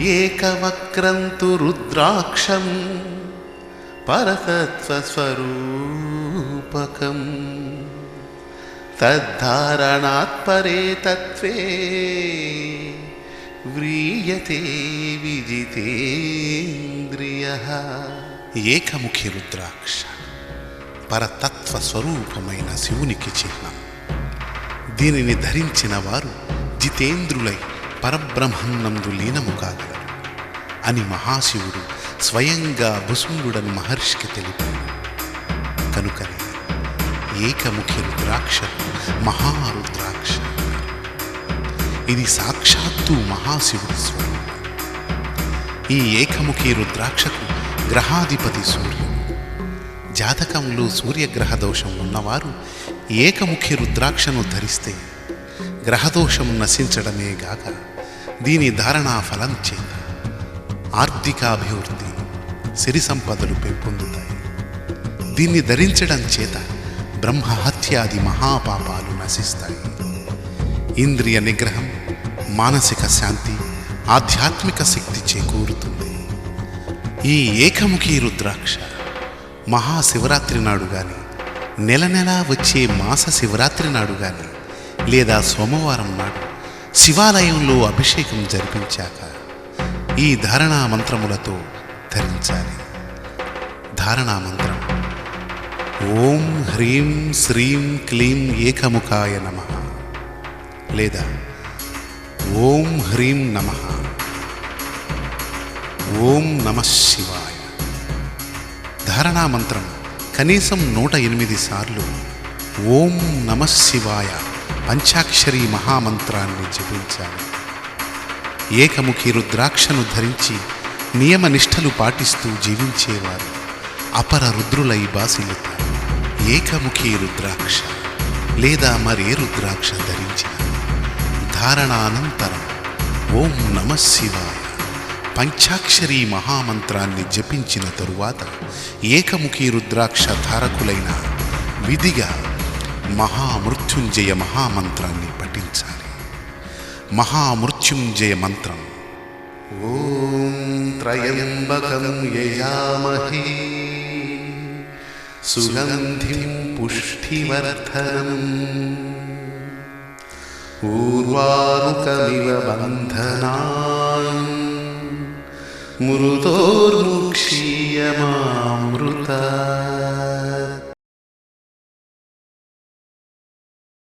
ఏకవక్రంతు రుద్రాక్షం పరతత్వస్వరూపకం. తద్ధారణాత్పరే తత్వే వ్రీయతే విజితేంద్రియ. ఏకముఖి రుద్రాక్ష పరతత్వ స్వరూపమైన శివునికి చిహ్నం. దీనిని ధరించిన వారు జితేంద్రులై పరబ్రహ్మన్నందు లీనము కాగలరు అని మహాశివుడు స్వయంగా భుసుంగుడని మహర్షికి తెలిపాడు. కనుకనే ఏకముఖి రుద్రాక్ష మహారుద్రాక్ష. ఇది సాక్షాత్తు మహాశివుడి స్వరూపం. ఈ ఏకముఖి రుద్రాక్షకు గ్రహాధిపతి సూర్యుడు. జాతకంలో సూర్యగ్రహ దోషం ఉన్నవారు ఏకముఖి రుద్రాక్షను ధరిస్తే గ్రహదోషం నశించడమే గాక దీని ధారణా ఫలం చేత ఆర్థికాభివృద్ధి సిరి సంపదలు పెంపొందుతాయి. దీన్ని ధరించడం చేత బ్రహ్మహత్యాది మహాపాపాలు నశిస్తాయి. ఇంద్రియ నిగ్రహం మానసిక శాంతి ఆధ్యాత్మిక శక్తి చేకూరుతుంది. ఈ ఏకముఖి రుద్రాక్ష మహాశివరాత్రి నాడు గాని నెల నెలా వచ్చే మాస శివరాత్రి నాడు గాని లేదా సోమవారం నాడు శివాలయంలో అభిషేకం జరిపించాక ఈ ధారణా మంత్రములతో ధరించాలి. ధారణా మంత్రం. ఓం హ్రీం శ్రీం క్లీం ఏకముఖాయ నమ. లేదా ఓం హ్రీం నమ. ఓం నమ శివాయ. ధారణా మంత్రం కనీసం నూట ఎనిమిది సార్లు ఓం నమ శివాయ పంచాక్షరి మహామంత్రాన్ని జపించాలి ఏకముఖి రుద్రాక్షను ధరించి నియమనిష్టలు పాటిస్తూ జీవించేవారు. అపర రుద్రులై బాసిల్లుతారు. ఏకముఖి రుద్రాక్ష లేదా మరే రుద్రాక్ష ధరించిన ధారణానంతరం ఓం నమ శివాయ. పంచాక్షరి మహామంత్రాన్ని జపించిన తరువాత ఏకముఖి రుద్రాక్ష ధారకులైన విధిగా మహామృత్యుంజయ మహామంత్రాన్ని పఠించాలి మహామృత్యుంజయ మంత్రం ఓం త్రయంబకం యజామహే సుగంధిం పుష్టివర్ధనం ఊర్వారుకమివ బంధనాన్ మృతోర్ముక్షీయమామృత